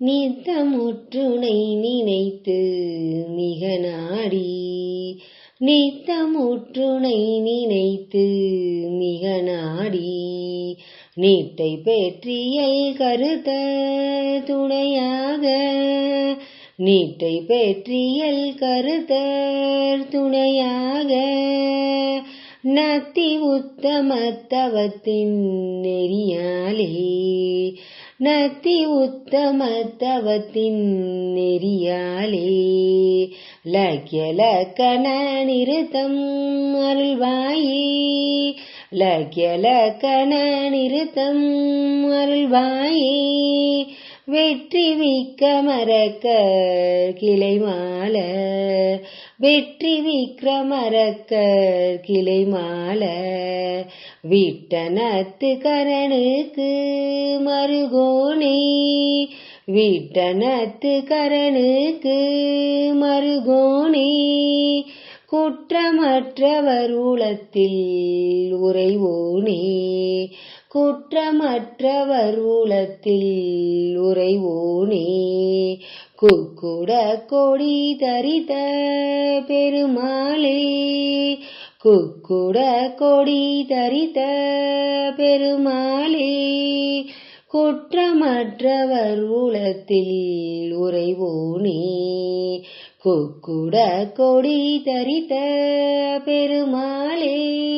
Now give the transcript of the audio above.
நித்தமுற்றுனை நினைத்து மிக நாடி நித்தமுற்றுனை நினைத்து மிக நாடி நீட்டை பெற்றியல் கருத துணையாக நீட்டை பெற்றியல் கருத்தர் துணையாக நத்தி உத்தமத்தவத்தின் நெறியாலே நத்தி உத்தமத்தவத்தின் நெறியாலே லக்கிய லக்கண நிறுத்தம் அருள்வாயே. லக்கிய லக்கண நிறுத்தம் அருள்வாயே. வெற்றி விக்கமரக்க கிளை மால வெற்றி விக்ரமரக்கர் கிளை மால விட்டனத்து கரனுக்கு மருகோனே. விட்டனத்து கரனுக்கு மருகோனே. குற்றமற்றவர் உளத்தில் உறைவோனே. குற்றமற்றவர் உளத்தில் உறைவோனே. குக்குட கொடி தரித்த பெருமாளே. குக்குட கொடி தரித்த பெருமாளே. குற்றமற்றவர் உலத்தில் உறைவோனே. குக்குட கொடி தரித்த பெருமாளே.